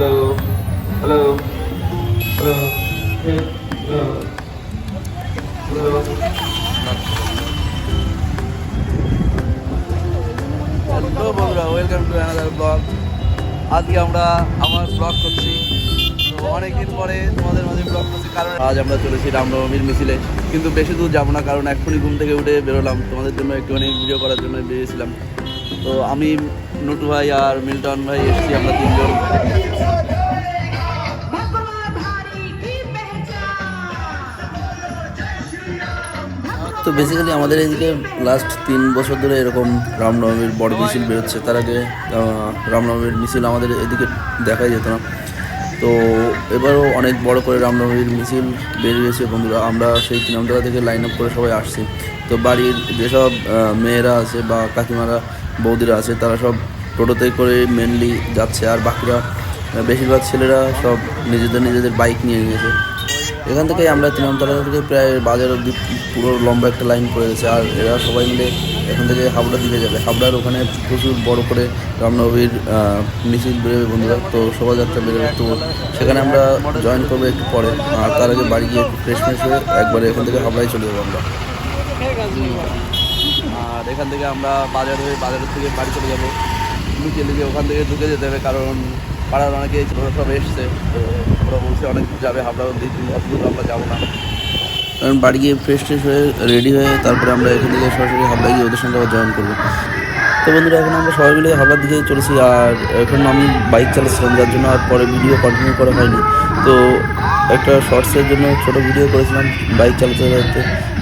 Hello hello hello hello hello বন্ধুরা welcome to another blog আজকে আমরা আবার ব্লগ করছি। অনেকদিন পরে তোমাদের মাঝে ব্লগ করছি, কারণ আজ আমরা চলেছি রামনবমীর মিছিলে। কিন্তু বেশি দূর যাব না, কারণ এক্ষুনি ঘুম থেকে উঠে বেরোলাম। তোমাদের জন্য একটুখানি ভিডিও করার জন্য বেরিয়েছিলাম। তো আমি নটু ভাই আর মিল্টন ভাই এসেছি আমরা তিনজন। তো বেসিক্যালি আমাদের এদিকে লাস্ট তিন বছর ধরে এরকম রামনবমীর বড় মিছিল বেরোচ্ছে। তার আগে রামনবমীর মিছিল আমাদের এদিকে দেখাই যেত না। তো এবারও অনেক বড় করে রামনবমীর মিছিল বেরিয়েছে বন্ধুরা। আমরা সেই তিনামতলা থেকে লাইন আপ করে সবাই আসছি। তো বাড়ির যেসব মেয়েরা আছে বা কাকিমারা বৌদিরা আছে, তারা সব টোটোতে করে মেনলি যাচ্ছে আর বাকিরা বেশিরভাগ ছেলেরা সব নিজেদের নিজেদের বাইক নিয়ে গিয়েছে এখান থেকে আমরা তিনামতলা থেকে প্রায় বাজার অব্দি পুরো লম্বা একটা লাইন করে গেছে আর এরা সবাই মিলে এখান থেকে হাবড়া দিকে যাবে। হাবড়ার ওখানে প্রচুর বড় করে রামনবীর মিছিল বেরোবে বন্ধুরা, তো শোভাযাত্রা বেরোবে, তো সেখানে আমরা জয়েন করব একটু পরে। আর তার আগে বাড়ি গিয়ে ফ্রেশ ফ্রেশ হয়ে একবারে এখান থেকে হাবড়ায় চলে যাব আমরা। আর এখান থেকে আমরা বাজার হয়ে বাজারের থেকে বাড়ি চলে যাব। লুকিয়ে লুকিয়ে ওখান থেকে ঢুকে যেতে হবে, কারণ পাড়ার অনেকে ওরা সব এসছে। তো ওরা বলছে অনেক দূর যাবে হাবড়া অব্দি অত দূর আমরা যাব না। কারণ বাড়ি গিয়ে ফ্রেশ ট্রেশ হয়ে রেডি হয়ে তারপরে আমরা এখান থেকে সরাসরি হাবড়া গিয়ে ওদের সঙ্গে আবার জয়েন করব। তো বন্ধুরা, এখন আমরা সবাই মিলে হাবড়ার দিকে চলেছি, আর এখন আমি বাইক চালাচ্ছিলাম, যার জন্য আর পরে ভিডিও কন্টিনিউ করা হয়নি। তো একটা শর্টসের জন্য ছোটো ভিডিও করেছিলাম বাইক চালাতে চালাতে।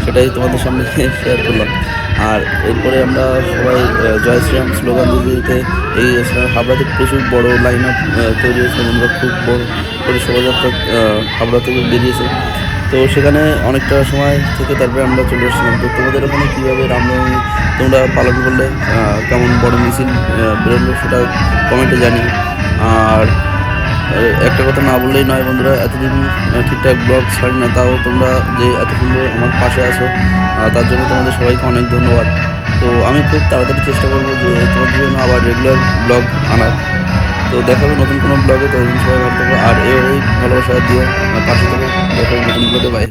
সেটাই তোমাদের সামনে শেয়ার করলাম। আর এরপরে আমরা সবাই জয় শ্রীরাম স্লোগান দিতে দিতে। এই হাবড়াতে প্রচুর বড় লাইন আপ তৈরি হয়েছে। আমরা খুব বড় করে শোভাযাত্রা হাবড়া থেকে বেরিয়েছে। তো সেখানে অনেকটা সময় থেকে তারপরে আমরা চলে এসেছিলাম। তো তোমাদের ওখানে কীভাবে রামনবমী তোমরা পালন করলে? কেমন বড় মিছিল বেরোলো সেটা কমেন্টে জানি আর একটা কথা না বললেই নয় বন্ধুরা, এতদিন ঠিকঠাক ব্লগ ছাড়ি না তাও তোমরা যে এত সুন্দর আমার পাশে আছো তার জন্য তোমাদের সবাইকে অনেক ধন্যবাদ। তো আমি খুব তাড়াতাড়ি চেষ্টা করব যে তোমাদের জন্য আবার রেগুলার ব্লগ আনার। তো দেখাবো নতুন কোনো ব্লগে তো সবাই ভালো থাকব আর এভাবেই ভালোবাসা আর পাশে থেকে দেখাবো নতুন ব্লগে বাই